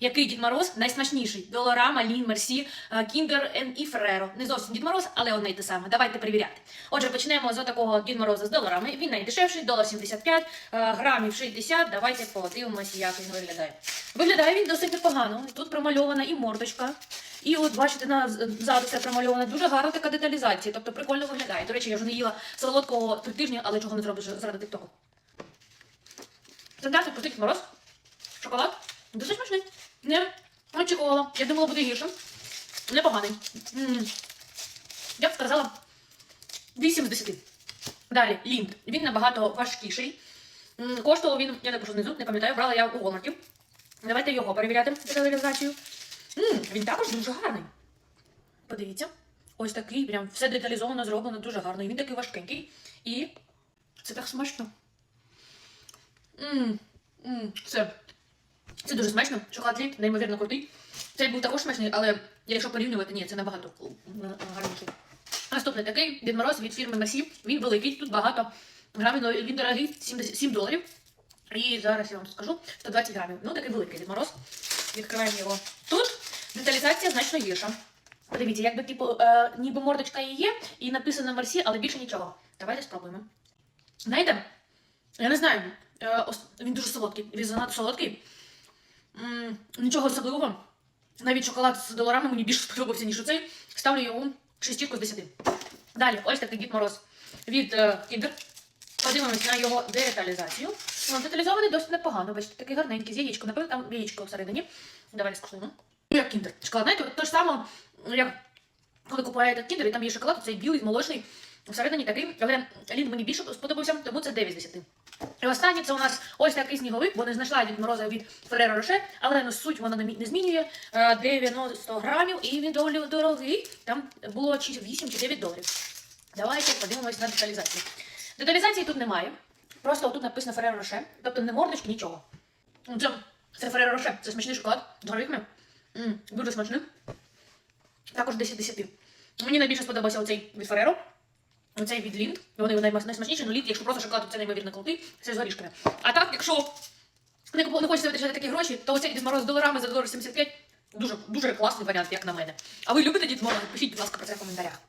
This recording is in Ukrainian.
Який Дід Мороз найсмачніший? Долорама, Лін, Мерсі, е, Кіндер і Ферреро. Не зовсім Дід Мороз, але одне й те саме. Давайте перевіряти. Отже, почнемо з такого Дід Мороза з доларами. Він найдешевший, долар 75, е, грамів 60. Давайте подивимося, як він виглядає. Виглядає він досить непогано. Тут промальована і мордочка. І от бачите, на ззаду це промальована дуже гарна така деталізація. Тобто прикольно виглядає. До речі, я вже не їла солодкого три тижні, але чого не зробиш заради тиктоку. Стандартний простий Дід Мороз. Шоколад. Дуже смачний. Не очікувала. Я думала, буде гірше. Непоганий. Я б сказала 8 з 10. Далі, лінд. Він набагато важкіший. М, Коштував він, я напишу знизу, не пам'ятаю, брала я у Walmart. Давайте його перевіряти деталізацію. М, Він також дуже гарний. Подивіться. Ось такий, прям все деталізовано зроблено дуже гарно. І він такий важкенький. І це так смачно. М, м, Це, це дуже смачно. Шоколад лінд, неймовірно крутий. Цей був також смачний, але якщо порівнювати, ні, це набагато гарніший. Наступний такий Дід Мороз від фірми Масі. Він великий, тут багато грамів, він дорогий, 7 доларів. І зараз я вам скажу 120 грамів. Ну, такий великий Дід Мороз. Відкриваємо його. Тут деталізація значно гірша. Подивіться, якби типу, е, ніби мордочка і є, і написано Марсі, але більше нічого. Давайте спробуємо. Знаєте, я не знаю, е, він дуже солодкий, він занадто солодкий. Нічого особливого. Навіть шоколад з доларами мені більше сподобався, ніж оцей. Ставлю йому шестірку з 10. Далі, ось такий Дід Мороз від е, Kinder. Подивимось на його деталізацію. Ну, деталізований досить непогано. Бачите, такий гарненький з яєчком. Напевно, там яєчко всередині. Давайте скуштуємо. Ну, як кіндер. Шоколад, знаєте, те ж саме, як коли купуєте кіндер, і там є шоколад, цей білий, молочний. Всередині такий, але лін мені більше сподобався, тому це 9 з 10. І останнє це у нас ось такий сніговик, бо не знайшла Дід Мороза від Ferrero Rocher, але ну, суть вона не мі- змінює. Е, 90 грамів, і він доволі дорогий. Там було чи 8 чи 9 доларів. Давайте подивимось на деталізацію. Деталізації тут немає. Просто тут написано Ferrero Rocher, тобто не мордочки, нічого. Ну, Це, це Ferrero Rocher, це смачний шоколад з горіхами. Дуже смачний. Також 10 10. Мені найбільше сподобався оцей від Ferrero. Оцей від лінд, Вони найсмачніші, ну лід, якщо просто шоколад, то це неймовірно крутий, це з горішками. А так, якщо не, не хочете витрачати такі гроші, то оцей Дід Мороз з доларами за 1,75 дуже, дуже класний варіант, як на мене. А ви любите Дід Мороза? Пишіть, будь ласка, про це в коментарях.